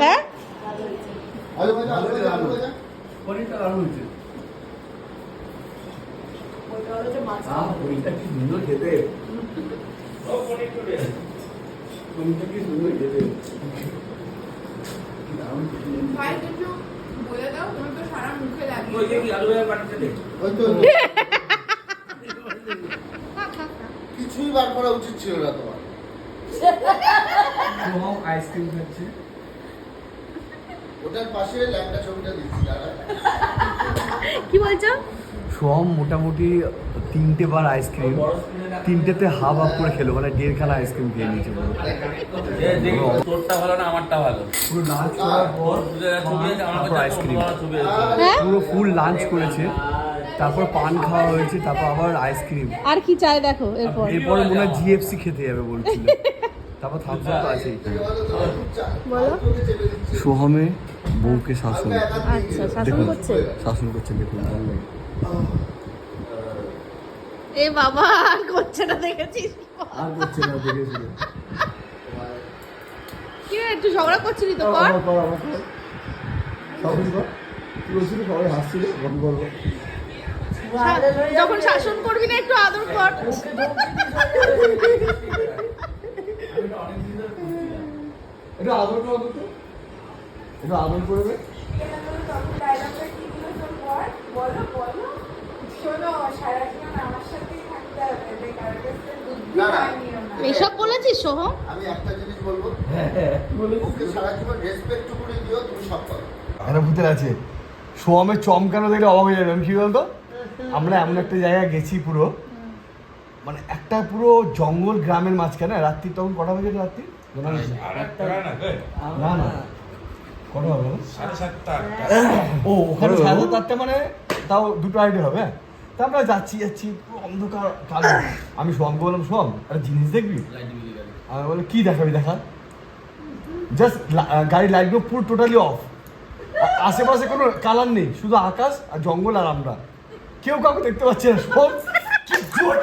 হ্যাঁ? সারা মুখে লাগিয়ে কিছুই বার করা উচিত ছিল না তোমার। সোহাম আইসক্রিম খাচ্ছে। ওটার পাশে ল্যাংটা ছবিটা দিচ্ছি কি বলছো? সোহম মোটামুটি তিনটে বার আইসক্রিম তিনটেতে হাফ হাফ করে খেলো মানে দেড়খানা আইসক্রিম খেয়ে নিয়েছে। পুরো। তোরটা ভালো না আমারটা ভালো? পুরো লাঞ্চ করার পর আইসক্রিম হ্যাঁ? পুরো ফুল লাঞ্চ করেছে। তারপর পান খাওয়া হয়েছে তারপর আবার আইসক্রিম আর কি চাই দেখো এরপর। এরপরে মনে হয় জিএফসি খেতে যাবে বলছিল। তারপর থামস আপ আছেই। বলো। সোহমে বউকে শাসন আচ্ছা শাসন দেখুন করছে? শাসন করছে দেখুন ভালো লাগে। এ বাবা আর করছে না দেখেছিস? আর করছে না কি রে একটু ঝগড়া করছিলি তো কর। করব যখন শাসন করবি না একটু আদর কর। এটা আদর করো তো এটা আদর করবে। এসব বলেছিস সোহম? আমি একটা জিনিস বলব। হ্যাঁ ওকে সারা জীবন রেসপেক্ট করে দিও তুমি সব একটা ভূতের আছে। সোয়ামের চমকানো দেখলে অবাক হয়ে যাবেন কি বলতো? আমরা এমন একটা জায়গায় গেছি পুরো। মানে একটা পুরো জঙ্গল গ্রামের মাঝখানে রাত্রি তখন কটা বাজে রাত্রি? হয় না না কটা হবে বলো? ও ওখানে সাড়ে সাত আটটা মানে তাও দুটো আইডিয়া হবে? তা আমরা যাচ্ছি যাচ্ছি অন্ধকার কালো আমি সোয়ামকে বললাম সোয়াম একটা জিনিস দেখবি আমি বলে কি দেখাবি দেখা জাস্ট গাড়ির লাইটগুলো পুরো টোটালি অফ আশেপাশে কোনো কালার নেই, শুধু আকাশ আর জঙ্গল আর আমরা কেউ কাউকে দেখতে পাচ্ছি না, সব কি জোর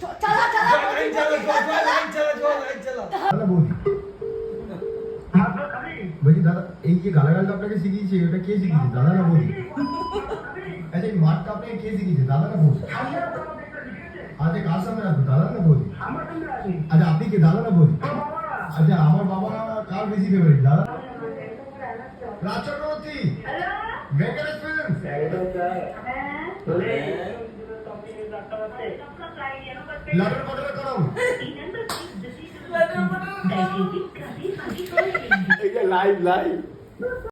চ- চালা চালা বলছি দাদা এই যে গালাগালটা আপনাকে শিখিয়েছে ওটা কে শিখিয়েছে? দাদা না বৌদি আচ্ছা এই মাঠটা আপনাকে কে শিখিয়েছে? দাদা না বৌদি আচ্ছা কার সামনে রাখব? দাদা না বৌদি আচ্ছা আপনি কে? দাদা না বৌদি আচ্ছা আমার বাবা কার বেশি ফেভারিট দাদা রাজ চক্রবর্তী। লটর পটর করো লাইভ লাইভ